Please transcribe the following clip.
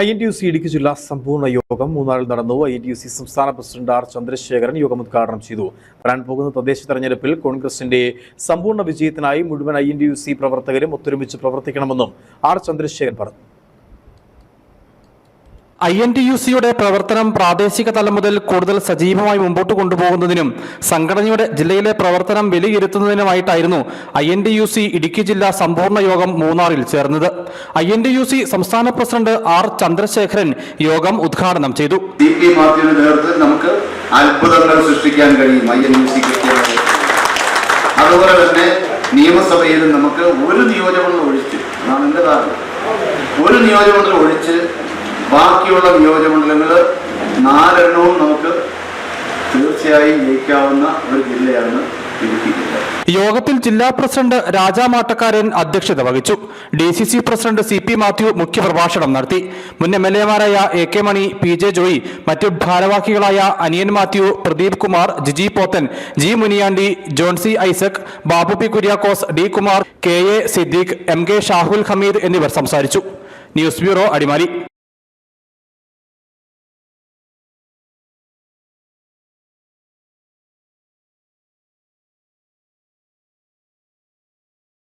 I N T U C Idukki ജില്ലാ സമ്പൂർണ യോഗം മൂന്നാറിൽ നടന്നു. I N T U C സംസ്ഥാന പ്രസിഡന്റ് ആർ ചന്ദ്രശേഖരൻ യോഗം ഉദ്ഘാടനം ചെയ്തു. വരാൻ പോകുന്ന തദ്ദേശ തെരഞ്ഞെടുപ്പിൽ കോൺഗ്രസിന്റെ സമ്പൂർണ വിജയത്തിനായി മുഴുവൻ I N T U C പ്രവർത്തകരും ഒത്തൊരുമിച്ച് പ്രവർത്തിക്കണമെന്നും ആർ ചന്ദ്രശേഖരൻ പറഞ്ഞു. ഐ എൻ ടി യു സിയുടെ പ്രവർത്തനം പ്രാദേശിക തലം മുതൽ കൂടുതൽ സജീവമായി മുമ്പോട്ട് കൊണ്ടുപോകുന്നതിനും സംഘടനയുടെ ജില്ലയിലെ പ്രവർത്തനം വിലയിരുത്തുന്നതിനുമായിട്ടായിരുന്നു I N T U C Idukki ജില്ലാ സമ്പൂർണ യോഗം മൂന്നാറിൽ ചേർന്നത്. I N T U C സംസ്ഥാന പ്രസിഡന്റ് ആർ ചന്ദ്രശേഖരൻ യോഗം ഉദ്ഘാടനം ചെയ്തു. നമുക്ക് അത്ഭുതങ്ങൾ സൃഷ്ടിക്കാൻ കഴിയും അതുപോലെ തന്നെ നിയമസഭയിൽ നമുക്ക് ഒരു നിയോജകമണ്ഡലം ഒഴിച്ച് ഒരു നിയോജകമണ്ഡലം ഒഴിച്ച് ബാക്കിയുള്ള നിയോജകമണ്ഡലങ്ങൾ നാലെണ്ണവും നമുക്ക് തീർച്ചയായും ജയിക്കാവുന്ന ഒരു ജില്ലയാണ് ഇടുക്കി ജില്ല. യോഗത്തിൽ ജില്ലാ പ്രസിഡന്റ് രാജാ മാട്ടക്കാരൻ അധ്യക്ഷത വഹിച്ചു. D C C president C P Mathew മുഖ്യപ്രഭാഷണം നടത്തി. മുൻ M L എമാരായ A K Mani P J Joy മറ്റു ഭാരവാഹികളായ Aniyan Mathew Pradeep Kumar Jiji Pothan G Muniyandi Johnsy Isaac Babu P Kuriakose D Kumar K A Siddique M K Shahul Hameed എന്നിവർ സംസാരിച്ചു. News bureau Adimali.